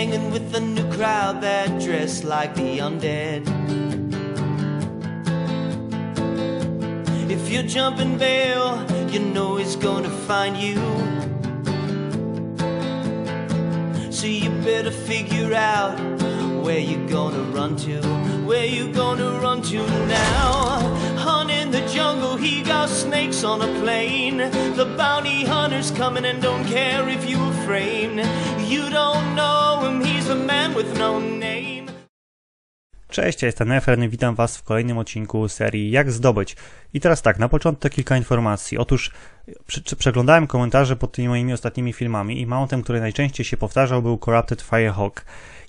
hanging with the new crowd that dress like the undead. If you're jumping bail, you know he's gonna find you. So you better figure out where you're gonna run to, where you're gonna run to now. Jungle, he got snakes on a plane. The bounty hunter's coming and don't care if you were framed. You don't know him, he's a man with no name. Cześć, ja jestem Efren i witam Was w kolejnym odcinku serii Jak zdobyć. I teraz tak, na początek kilka informacji. Otóż przeglądałem komentarze pod tymi moimi ostatnimi filmami i mountem, który najczęściej się powtarzał był Corrupted Firehawk.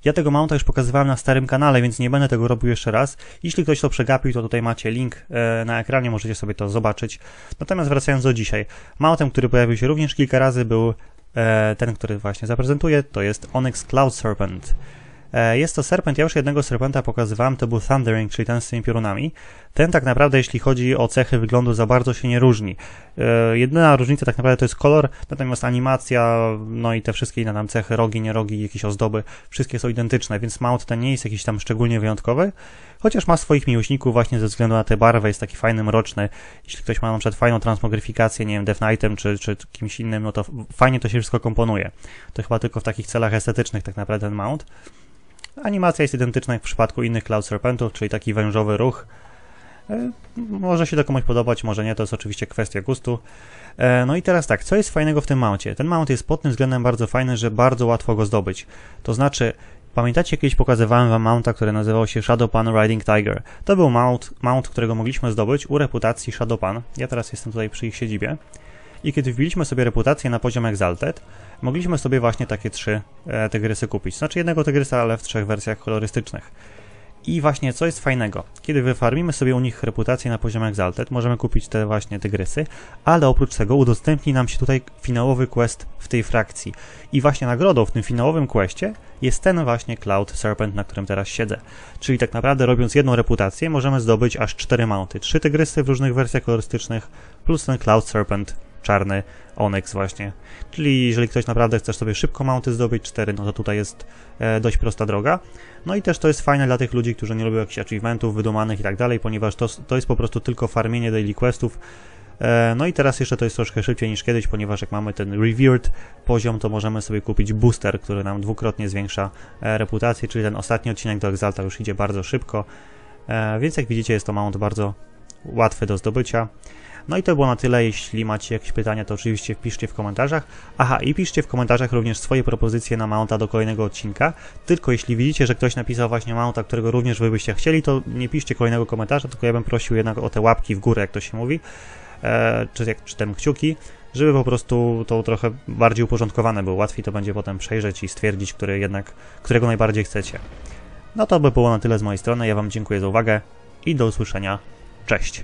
Ja tego mounta już pokazywałem na starym kanale, więc nie będę tego robił jeszcze raz. Jeśli ktoś to przegapił, to tutaj macie link e, na ekranie, możecie sobie to zobaczyć. Natomiast wracając do dzisiaj. Mountem, który pojawił się również kilka razy był e, ten, który właśnie zaprezentuję, to jest Onyx Cloud Serpent. E, jest to serpent, ja już jednego serpenta pokazywałem, to był Thundering, czyli ten z tymi piorunami. Ten tak naprawdę, jeśli chodzi o cechy wyglądu, za bardzo się nie różni. E, jedyna różnica tak naprawdę to jest kolor, natomiast animacja, no i te wszystkie inne tam cechy, rogi, nie rogi, jakieś ozdoby, wszystkie są identyczne, więc mount ten nie jest jakiś tam szczególnie wyjątkowy, chociaż ma swoich miłośników właśnie ze względu na tę barwę, jest taki fajny, mroczny. Jeśli ktoś ma na przykład fajną transmogryfikację, nie wiem, Death Knightem czy, czy kimś innym, no to fajnie to się wszystko komponuje. To chyba tylko w takich celach estetycznych tak naprawdę ten mount. Animacja jest identyczna jak w przypadku innych Cloud Serpentów, czyli taki wężowy ruch. E, może się to komuś podobać, może nie, to jest oczywiście kwestia gustu. E, no i teraz tak, co jest fajnego w tym mountie? Ten mount jest pod tym względem bardzo fajny, że bardzo łatwo go zdobyć. To znaczy, pamiętacie, kiedyś pokazywałem wam mounta, który nazywał się Shadowpan Riding Tiger. To był mount, mount, którego mogliśmy zdobyć u reputacji Shadowpan. Ja teraz jestem tutaj przy ich siedzibie. I kiedy wbiliśmy sobie reputację na poziom Exalted, mogliśmy sobie właśnie takie trzy e, tygrysy kupić. Znaczy jednego tygrysa, ale w trzech wersjach kolorystycznych. I właśnie co jest fajnego, kiedy wyfarmimy sobie u nich reputację na poziomie Exalted, możemy kupić te właśnie tygrysy, ale oprócz tego udostępni nam się tutaj finałowy quest w tej frakcji. I właśnie nagrodą w tym finałowym questie jest ten właśnie Cloud Serpent, na którym teraz siedzę. Czyli tak naprawdę robiąc jedną reputację możemy zdobyć aż cztery mounty. Trzy tygrysy w różnych wersjach kolorystycznych plus ten Cloud Serpent czarny Onyx właśnie. Czyli jeżeli ktoś naprawdę chce sobie szybko mounty zdobyć 4, no to tutaj jest e, dość prosta droga. No i też to jest fajne dla tych ludzi, którzy nie lubią jakichś achievementów wydumanych i tak dalej, ponieważ to, to jest po prostu tylko farmienie daily questów. E, no i teraz jeszcze to jest troszkę szybciej niż kiedyś, ponieważ jak mamy ten revered poziom, to możemy sobie kupić booster, który nam dwukrotnie zwiększa e, reputację, czyli ten ostatni odcinek do Exalta już idzie bardzo szybko. E, więc jak widzicie jest to mount bardzo łatwy do zdobycia. No i to było na tyle. Jeśli macie jakieś pytania, to oczywiście wpiszcie w komentarzach. Aha, i piszcie w komentarzach również swoje propozycje na mounta do kolejnego odcinka. Tylko jeśli widzicie, że ktoś napisał właśnie mounta, którego również wy byście chcieli, to nie piszcie kolejnego komentarza, tylko ja bym prosił jednak o te łapki w górę, jak to się mówi, e, czy, jak, czy kciuki, żeby po prostu to trochę bardziej uporządkowane było. Łatwiej to będzie potem przejrzeć i stwierdzić, który jednak, którego najbardziej chcecie. No to by było na tyle z mojej strony. Ja Wam dziękuję za uwagę i do usłyszenia. Cześć!